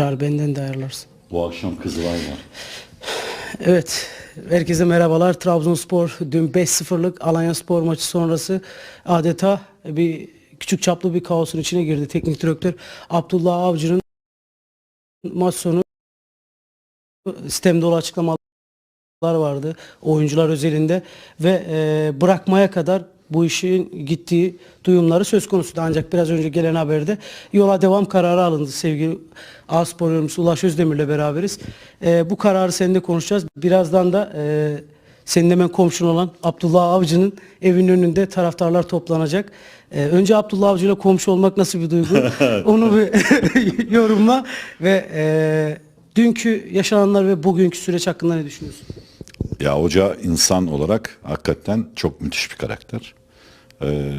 Çağır benden de ayarlarsın. Bu akşam Kızılay var. Evet, herkese merhabalar. Trabzonspor dün 5-0'lık Alanya Spor maçı sonrası adeta bir küçük çaplı bir kaosun içine girdi. Teknik direktör Abdullah Avcı'nın maç sonu sistem dolu açıklamalar vardı oyuncular özelinde ve e, bırakmaya kadar bu işin gittiği duyumları söz konusuydu. Ancak biraz önce gelen haberde yola devam kararı alındı sevgili A Spor yorumcusu Ulaş Özdemir'le beraberiz. E, bu kararı seninle konuşacağız. Birazdan da e, senin hemen komşun olan Abdullah Avcı'nın evinin önünde taraftarlar toplanacak. E, önce Abdullah Avcı ile komşu olmak nasıl bir duygu? Onu bir yorumla ve e, dünkü yaşananlar ve bugünkü süreç hakkında ne düşünüyorsun? Ya hoca insan olarak hakikaten çok müthiş bir karakter. Ee,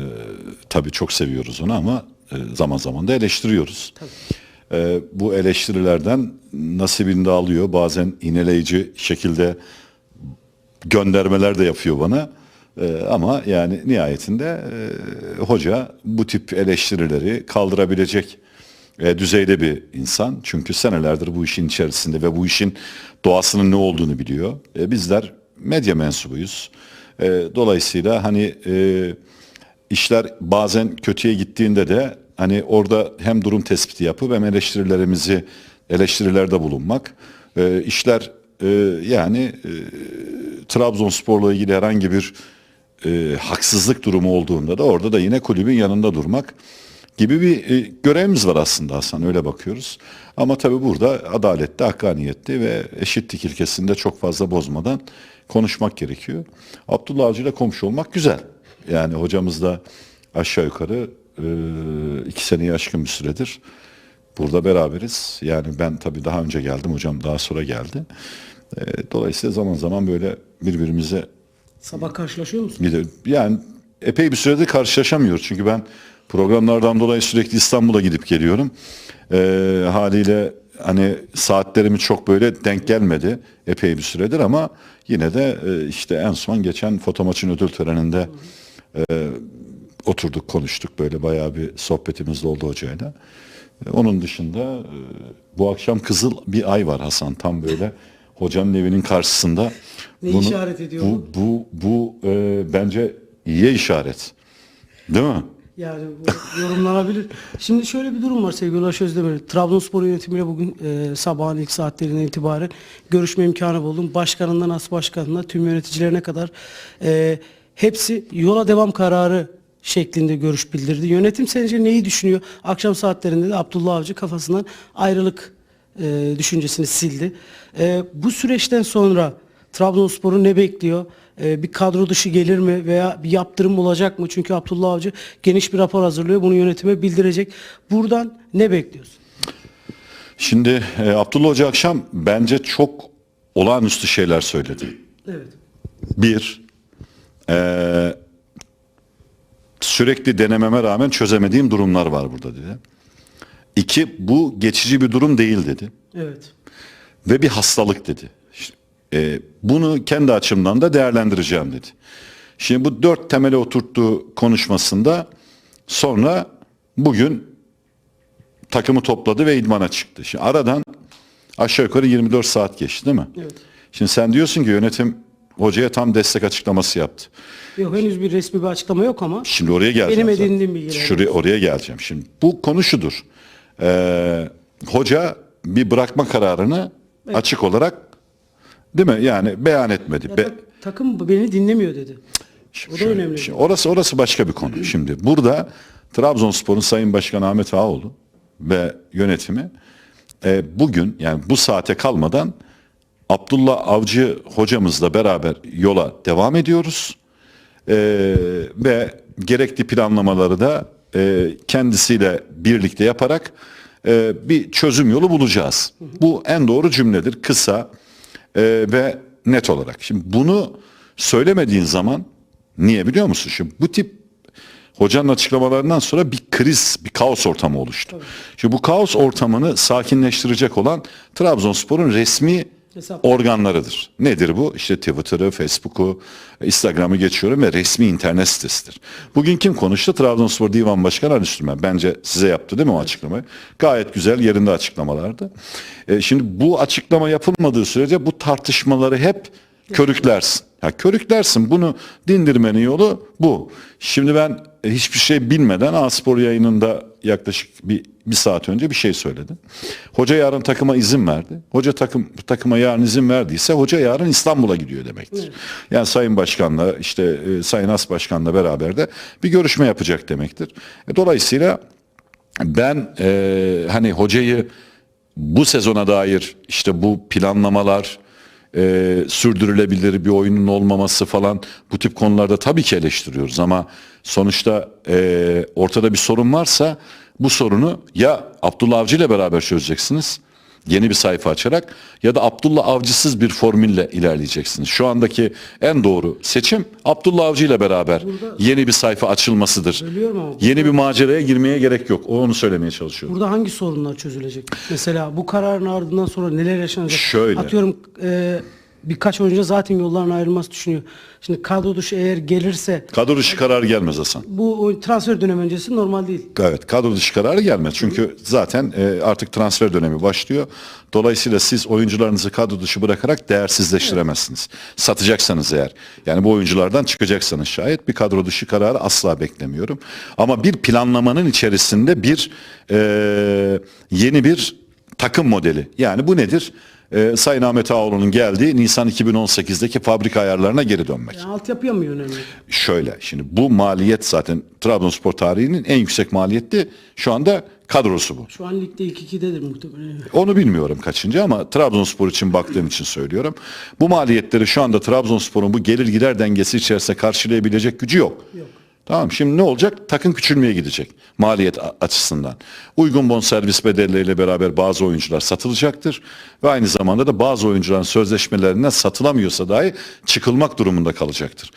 tabii çok seviyoruz onu ama e, zaman zaman da eleştiriyoruz. Ee, bu eleştirilerden nasibini de alıyor. Bazen ineleyici şekilde göndermeler de yapıyor bana. Ee, ama yani nihayetinde e, hoca bu tip eleştirileri kaldırabilecek e, düzeyde bir insan. Çünkü senelerdir bu işin içerisinde ve bu işin doğasının ne olduğunu biliyor. E, bizler medya mensubuyuz. E, dolayısıyla hani e, işler bazen kötüye gittiğinde de hani orada hem durum tespiti yapıp hem eleştirilerimizi eleştirilerde bulunmak. E, işler e, yani e, Trabzonspor'la ilgili herhangi bir e, haksızlık durumu olduğunda da orada da yine kulübün yanında durmak gibi bir e, görevimiz var aslında Hasan öyle bakıyoruz. Ama tabii burada adalette, hakkaniyette ve eşitlik ilkesinde çok fazla bozmadan konuşmak gerekiyor. Abdullah Avcı ile komşu olmak güzel. Yani hocamız da aşağı yukarı e, iki seneyi aşkın bir süredir burada beraberiz. Yani ben tabii daha önce geldim, hocam daha sonra geldi. E, dolayısıyla zaman zaman böyle birbirimize Sabah karşılaşıyor musun? Gidelim. Yani epey bir süredir karşılaşamıyoruz. Çünkü ben programlardan dolayı sürekli İstanbul'a gidip geliyorum. Ee, haliyle hani saatlerimi çok böyle denk gelmedi epey bir süredir ama yine de e, işte en son geçen foto maçın ödül töreninde e, oturduk konuştuk böyle bayağı bir sohbetimiz de oldu hocayla. E, Onun dışında e, bu akşam kızıl bir ay var Hasan tam böyle hocanın evinin karşısında. Ne işaret ediyor bu? Bu, bu e, bence iyiye işaret. Değil mi? Yani bu yorumlanabilir. Şimdi şöyle bir durum var sevgili Ulaş Özdemir. Trabzonspor yönetimiyle bugün e, sabahın ilk saatlerinden itibaren görüşme imkanı buldum. Başkanından as başkanına tüm yöneticilerine kadar e, hepsi yola devam kararı şeklinde görüş bildirdi. Yönetim sence neyi düşünüyor? Akşam saatlerinde de Abdullah Avcı kafasından ayrılık e, düşüncesini sildi. E, bu süreçten sonra Trabzonspor'u ne bekliyor? E, bir kadro dışı gelir mi veya bir yaptırım olacak mı? Çünkü Abdullah Avcı geniş bir rapor hazırlıyor. Bunu yönetime bildirecek. Buradan ne bekliyorsun? Şimdi e, Abdullah Hoca akşam bence çok olağanüstü şeyler söyledi. Evet. Bir, e, sürekli denememe rağmen çözemediğim durumlar var burada dedi. İki, bu geçici bir durum değil dedi. Evet. Ve bir hastalık dedi. E, bunu kendi açımdan da değerlendireceğim dedi. Şimdi bu dört temele oturttuğu konuşmasında sonra bugün takımı topladı ve idmana çıktı. Şimdi aradan aşağı yukarı 24 saat geçti değil mi? Evet. Şimdi sen diyorsun ki yönetim hocaya tam destek açıklaması yaptı. Yok henüz bir resmi bir açıklama yok ama Şimdi oraya geleceğim. Benim edindiğim bilgiler. Şuraya, oraya geleceğim. Şimdi bu konu şudur. Ee, hoca bir bırakma kararını açık olarak değil mi? Yani beyan etmedi. ya Be- tak- takım beni dinlemiyor dedi. O da önemli. şimdi orası orası başka bir konu. Şimdi burada Trabzonspor'un Sayın Başkanı Ahmet Ağaoğlu ve yönetimi e, bugün yani bu saate kalmadan Abdullah Avcı hocamızla beraber yola devam ediyoruz. E, ve gerekli planlamaları da e, kendisiyle birlikte yaparak e, bir çözüm yolu bulacağız. Bu en doğru cümledir. Kısa e, ve net olarak. Şimdi bunu söylemediğin zaman niye biliyor musun? Şimdi bu tip hocanın açıklamalarından sonra bir kriz, bir kaos ortamı oluştu. Şimdi bu kaos ortamını sakinleştirecek olan Trabzonspor'un resmi Hesap. organlarıdır. Nedir bu? İşte Twitter'ı, Facebook'u, Instagram'ı geçiyorum ve resmi internet sitesidir. Bugün kim konuştu? Trabzonspor Divan Başkanı Ali Süleyman. Bence size yaptı değil mi o açıklamayı? Gayet güzel yerinde açıklamalardı. E, şimdi bu açıklama yapılmadığı sürece bu tartışmaları hep körüklersin. Ya körüklersin. Bunu dindirmenin yolu bu. Şimdi ben e, hiçbir şey bilmeden A-Spor yayınında yaklaşık bir, bir saat önce bir şey söyledim. Hoca yarın takıma izin verdi. Hoca takım takıma yarın izin verdiyse hoca yarın İstanbul'a gidiyor demektir. Yani Sayın Başkan'la işte e, Sayın As Başkan'la beraber de bir görüşme yapacak demektir. E, dolayısıyla ben e, hani hocayı bu sezona dair işte bu planlamalar e, sürdürülebilir bir oyunun olmaması falan bu tip konularda tabii ki eleştiriyoruz ama sonuçta e, ortada bir sorun varsa bu sorunu ya Abdullah Avcı ile beraber çözeceksiniz yeni bir sayfa açarak ya da Abdullah Avcısız bir formülle ilerleyeceksiniz. Şu andaki en doğru seçim Abdullah Avcı ile beraber yeni bir sayfa açılmasıdır. Yeni bir maceraya girmeye gerek yok. O onu söylemeye çalışıyorum. Burada hangi sorunlar çözülecek? Mesela bu kararın ardından sonra neler yaşanacak? Şöyle. Atıyorum e, birkaç oyuncu zaten yolların ayrılması düşünüyor. Şimdi kadro dışı eğer gelirse Kadro dışı kararı gelmez Hasan. bu transfer dönem öncesi normal değil. Evet kadro dışı kararı gelmez. Çünkü zaten e, artık transfer dönemi başlıyor. Dolayısıyla siz oyuncularınızı kadro dışı bırakarak değersizleştiremezsiniz. Satacaksanız eğer. Yani bu oyunculardan çıkacaksanız şayet bir kadro dışı kararı asla beklemiyorum. Ama bir planlamanın içerisinde bir e, yeni bir takım modeli. Yani bu nedir? E, Sayın Ahmet Ağoğlu'nun geldiği Nisan 2018'deki fabrika ayarlarına geri dönmek. Yani altyapıya mı yöneliyor? Şöyle şimdi bu maliyet zaten Trabzonspor tarihinin en yüksek maliyeti şu anda kadrosu bu. Şu an ligde 2-2'dedir muhtemelen. Onu bilmiyorum kaçıncı ama Trabzonspor için baktığım için söylüyorum. Bu maliyetleri şu anda Trabzonspor'un bu gelir gider dengesi içerisinde karşılayabilecek gücü yok. Yok. Tamam şimdi ne olacak? Takım küçülmeye gidecek maliyet açısından. Uygun bonservis bedelleriyle beraber bazı oyuncular satılacaktır. Ve aynı zamanda da bazı oyuncuların sözleşmelerinden satılamıyorsa dahi çıkılmak durumunda kalacaktır.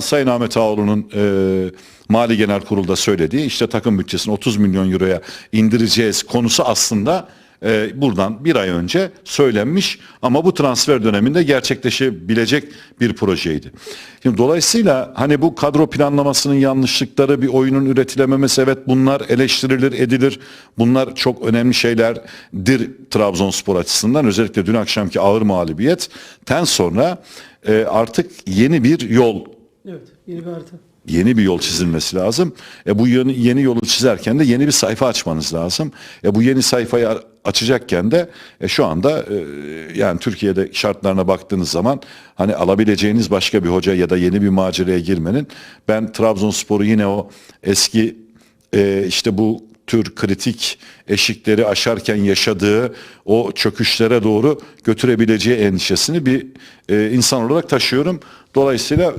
Sayın Ahmet Ağoğlu'nun e, Mali Genel Kurul'da söylediği işte takım bütçesini 30 milyon euroya indireceğiz konusu aslında e, buradan bir ay önce söylenmiş ama bu transfer döneminde gerçekleşebilecek bir projeydi. Şimdi dolayısıyla hani bu kadro planlamasının yanlışlıkları bir oyunun üretilememesi evet bunlar eleştirilir edilir. Bunlar çok önemli şeylerdir Trabzonspor açısından özellikle dün akşamki ağır mağlubiyetten sonra e, artık yeni bir yol Evet. Yeni bir harita. Yeni bir yol çizilmesi lazım. E bu yeni, yeni yolu çizerken de yeni bir sayfa açmanız lazım. E bu yeni sayfayı açacakken de e şu anda e, yani Türkiye'de şartlarına baktığınız zaman hani alabileceğiniz başka bir hoca ya da yeni bir maceraya girmenin ben Trabzonspor'u yine o eski e, işte bu tür kritik eşikleri aşarken yaşadığı o çöküşlere doğru götürebileceği endişesini bir e, insan olarak taşıyorum. Dolayısıyla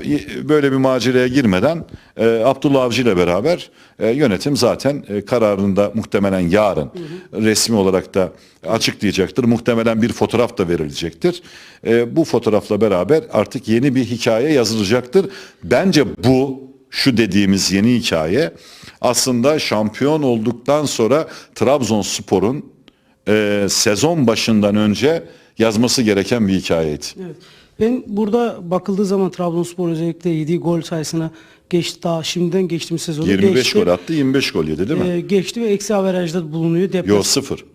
böyle bir maceraya girmeden e, Abdullah Avcı ile beraber e, yönetim zaten e, kararında muhtemelen yarın resmi olarak da açıklayacaktır. Muhtemelen bir fotoğraf da verilecektir. E, bu fotoğrafla beraber artık yeni bir hikaye yazılacaktır. Bence bu şu dediğimiz yeni hikaye aslında şampiyon olduktan sonra Trabzonspor'un e, sezon başından önce yazması gereken bir hikayeydi. Evet. Ben burada bakıldığı zaman Trabzonspor özellikle yediği gol sayısına geçti daha şimdiden geçtiğimiz sezonu 25 geçti. gol attı 25 gol yedi değil mi? Ee, geçti ve eksi averajda bulunuyor. Deplas Yok sıfır.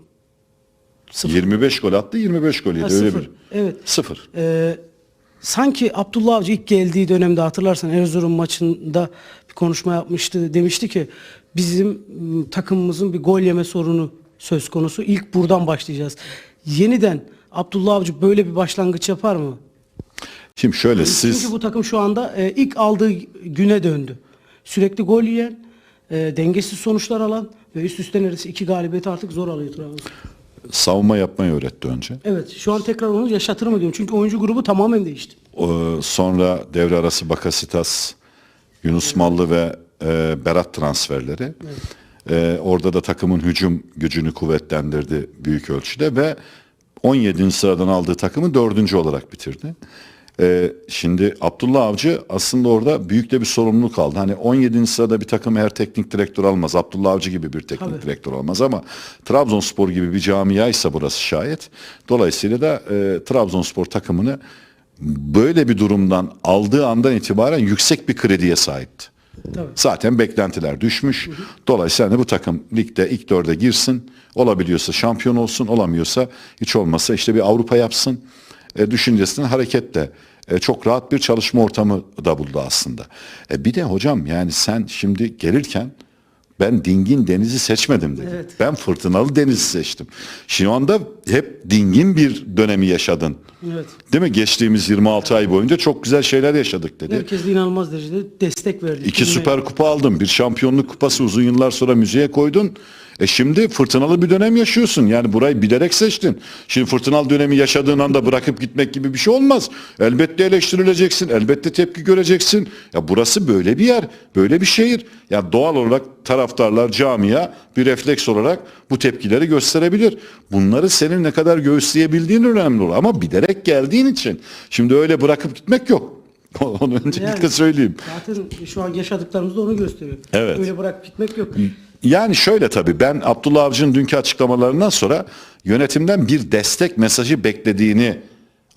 sıfır. 25 gol attı 25 gol yedi Ha, öyle sıfır. bir. Evet. Sıfır. Ee, sanki Abdullah Avcı ilk geldiği dönemde hatırlarsan Erzurum maçında bir konuşma yapmıştı. Demişti ki bizim m, takımımızın bir gol yeme sorunu söz konusu. İlk buradan başlayacağız. Yeniden Abdullah Avcı böyle bir başlangıç yapar mı? Şimdi şöyle siz Çünkü bu takım şu anda e, ilk aldığı güne döndü. Sürekli gol yiyen, e, dengesiz sonuçlar alan ve üst üste neredeyse iki galibiyeti artık zor alıyor Trabzon. Savunma yapmayı öğretti önce. Evet şu an tekrar onu yaşatır mı diyorum. Çünkü oyuncu grubu tamamen değişti. O, sonra devre arası Bakasitas, Yunus Mallı ve e, Berat transferleri. E, orada da takımın hücum gücünü kuvvetlendirdi büyük ölçüde ve 17. sıradan aldığı takımı 4. olarak bitirdi. Ee, şimdi Abdullah Avcı aslında orada büyük de bir sorumluluk aldı. Hani 17. sırada bir takım eğer teknik direktör almaz. Abdullah Avcı gibi bir teknik Tabii. direktör olmaz ama Trabzonspor gibi bir camiaysa burası şayet. Dolayısıyla da e, Trabzonspor takımını böyle bir durumdan aldığı andan itibaren yüksek bir krediye sahipti. Tabii. Zaten beklentiler düşmüş. Dolayısıyla hani bu takım ligde ilk dörde girsin. Olabiliyorsa şampiyon olsun, olamıyorsa hiç olmazsa işte bir Avrupa yapsın. E, düşüncesinin hareketle e, çok rahat bir çalışma ortamı da buldu aslında. E, bir de hocam yani sen şimdi gelirken ben dingin denizi seçmedim dedi. Evet. Ben fırtınalı denizi seçtim. Şu anda hep dingin bir dönemi yaşadın. Evet. Değil mi? Geçtiğimiz 26 ay boyunca çok güzel şeyler yaşadık dedi. Herkes de inanılmaz derecede destek verdi. İki Kulübe. süper kupa aldın. Bir şampiyonluk kupası uzun yıllar sonra müzeye koydun. E şimdi fırtınalı bir dönem yaşıyorsun. Yani burayı bilerek seçtin. Şimdi fırtınalı dönemi yaşadığın anda bırakıp gitmek gibi bir şey olmaz. Elbette eleştirileceksin. Elbette tepki göreceksin. Ya burası böyle bir yer. Böyle bir şehir. Ya doğal olarak taraftarlar camia bir refleks olarak bu tepkileri gösterebilir. Bunları senin ne kadar göğüsleyebildiğin önemli olur. Ama bilerek geldiğin için. Şimdi öyle bırakıp gitmek yok. Onu öncelikle Yani- söyleyeyim. Zaten şu an yaşadıklarımız da onu gösteriyor. Evet. Öyle bırak gitmek yok. Yani şöyle tabii ben Abdullah Avcı'nın dünkü açıklamalarından sonra yönetimden bir destek mesajı beklediğini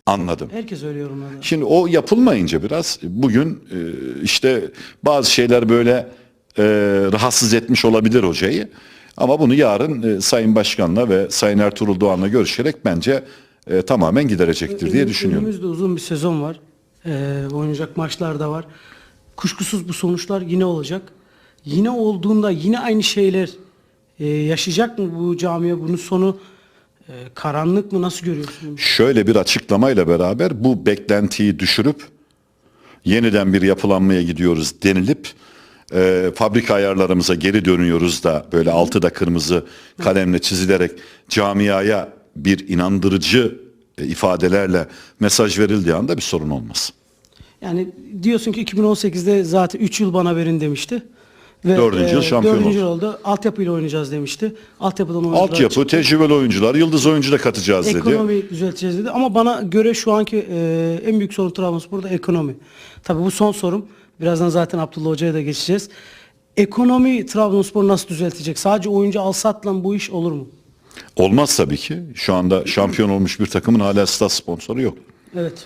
anladım. Herkes öyle yorumladı. Şimdi o yapılmayınca biraz bugün e, işte bazı şeyler böyle e, rahatsız etmiş olabilir hocayı. Ama bunu yarın e, Sayın Başkan'la ve Sayın Ertuğrul Doğan'la görüşerek bence e, tamamen giderecektir diye düşünüyorum. Önümüzde uzun bir sezon var. Ee, oynayacak maçlar da var. Kuşkusuz bu sonuçlar yine olacak. Yine olduğunda yine aynı şeyler e, yaşayacak mı bu camiye? Bunun sonu e, karanlık mı? Nasıl görüyorsun? Şöyle bir açıklamayla beraber bu beklentiyi düşürüp yeniden bir yapılanmaya gidiyoruz denilip e, fabrika ayarlarımıza geri dönüyoruz da böyle altıda kırmızı kalemle çizilerek camiaya bir inandırıcı e, ifadelerle mesaj verildiği anda bir sorun olmaz. Yani diyorsun ki 2018'de zaten 3 yıl bana verin demişti. Ve, Dördüncü yıl şampiyon dördüncü oldu. oldu. Altyapıyla oynayacağız demişti. Altyapıdan oyuncular Altyapı, tecrübeli oyuncular, yıldız oyuncu da katacağız dedi. Ekonomi düzelteceğiz dedi. Ama bana göre şu anki e, en büyük sorun Trabzonspor'da ekonomi. Tabii bu son sorum. Birazdan zaten Abdullah Hoca'ya da geçeceğiz. Ekonomi Trabzonspor nasıl düzeltecek? Sadece oyuncu al satla bu iş olur mu? Olmaz tabii ki. Şu anda şampiyon olmuş bir takımın hala stat sponsoru yok. Evet.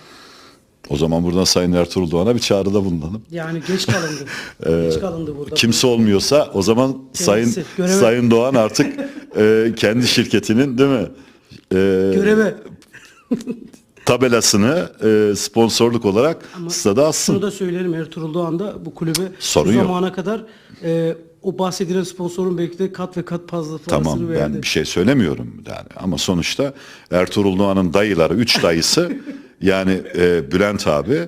O zaman buradan Sayın Ertuğrul Doğan'a bir çağrıda bulunalım. Yani geç kalındı. geç kalındı burada. Kimse olmuyorsa o zaman Sayın göreve- Sayın Doğan artık e, kendi şirketinin değil mi? E, Göreve. tabelasını e, sponsorluk olarak stada assın. Şunu da söyleyelim Ertuğrul Doğan da bu kulübe Sorun yok. zamana kadar e, o bahsedilen sponsorun belki de kat ve kat fazla parasını Tamam verdi. ben bir şey söylemiyorum yani ama sonuçta Ertuğrul Doğan'ın dayıları, üç dayısı yani e, Bülent abi,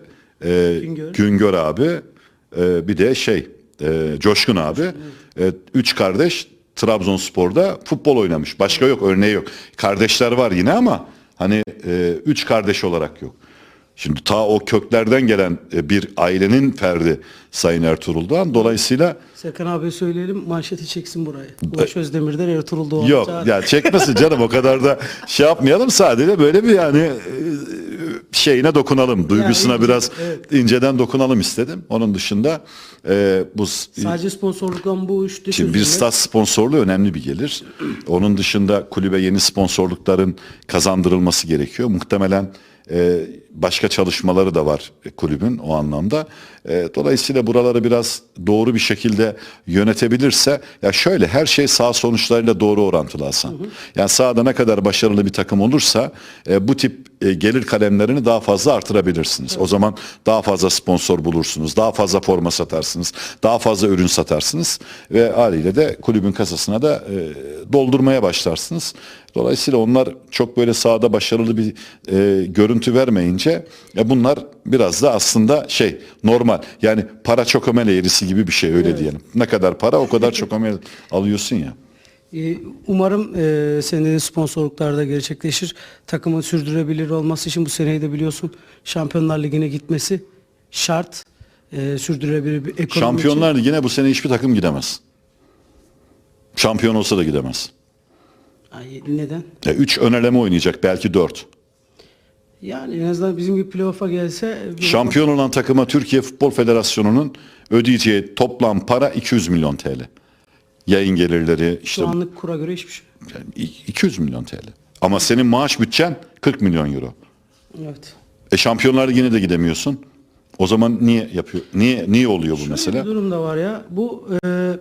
e, Güngör. Güngör abi, e, bir de şey e, Coşkun abi, e, üç kardeş Trabzonspor'da futbol oynamış. Başka yok, örneği yok. Kardeşler var yine ama hani e, üç kardeş olarak yok. Şimdi ta o köklerden gelen e, bir ailenin ferdi Sayın Ertuğrul Doğan. Dolayısıyla Serkan abi söyleyelim manşeti çeksin burayı. Ulaş Özdemir'den Ertuğrul Doğan. Yok ya çekmesin canım o kadar da şey yapmayalım sadece böyle bir yani e, şeyine dokunalım duygusuna ince, biraz evet. inceden dokunalım istedim. Onun dışında e, bu Sadece sponsorluktan bu iş Şimdi bir stat sponsorluğu önemli bir gelir. Onun dışında kulübe yeni sponsorlukların kazandırılması gerekiyor. Muhtemelen e, başka çalışmaları da var kulübün o anlamda. E, dolayısıyla buraları biraz doğru bir şekilde yönetebilirse ya şöyle her şey sağ sonuçlarıyla doğru orantılı Hasan. Yani sahada ne kadar başarılı bir takım olursa e, bu tip e, gelir kalemlerini daha fazla artırabilirsiniz. O zaman daha fazla sponsor bulursunuz, daha fazla forma satarsınız, daha fazla ürün satarsınız ve haliyle de kulübün kasasına da e, doldurmaya başlarsınız. Dolayısıyla onlar çok böyle sahada başarılı bir e, görüntü vermeyince e, bunlar biraz da aslında şey normal. Yani para çok amel eğrisi gibi bir şey öyle diyelim. Ne kadar para o kadar çok amel alıyorsun ya. Ee, Umarım e, senin sponsorluklar da gerçekleşir. Takımın sürdürülebilir olması için bu seneyi de biliyorsun Şampiyonlar Ligi'ne gitmesi şart. E, sürdürülebilir bir ekonomi Şampiyonlar Ligi'ne bu sene hiçbir takım gidemez. Şampiyon olsa da gidemez. Ay, neden? E, üç ön eleme oynayacak belki dört. Yani en azından bizim gibi playoff'a gelse Şampiyon olan takıma Türkiye Futbol Federasyonu'nun ödeyeceği toplam para 200 milyon TL. Yayın gelirleri işte şu anlık kura göre hiçbir şey. yani i- 200 milyon TL. Ama senin maaş bütçen 40 milyon euro. Evet. E Şampiyonlar Ligi'ne de gidemiyorsun. O zaman niye yapıyor? Niye niye oluyor bu Şöyle mesele? bir durum da var ya. Bu e,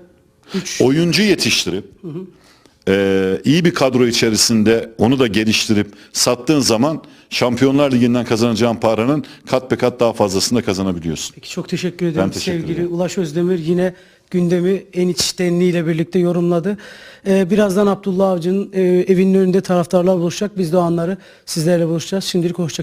üç oyuncu yetiştirip e, iyi bir kadro içerisinde onu da geliştirip sattığın zaman Şampiyonlar Ligi'nden kazanacağın paranın kat be kat daha fazlasını da kazanabiliyorsun. Peki çok teşekkür ederim Ben teşekkür sevgili ederim. Ulaş Özdemir yine gündemi en içtenliğiyle birlikte yorumladı. Ee, birazdan Abdullah Avcı'nın e, evinin önünde taraftarlar buluşacak. Biz de o anları sizlerle buluşacağız. Şimdilik hoşça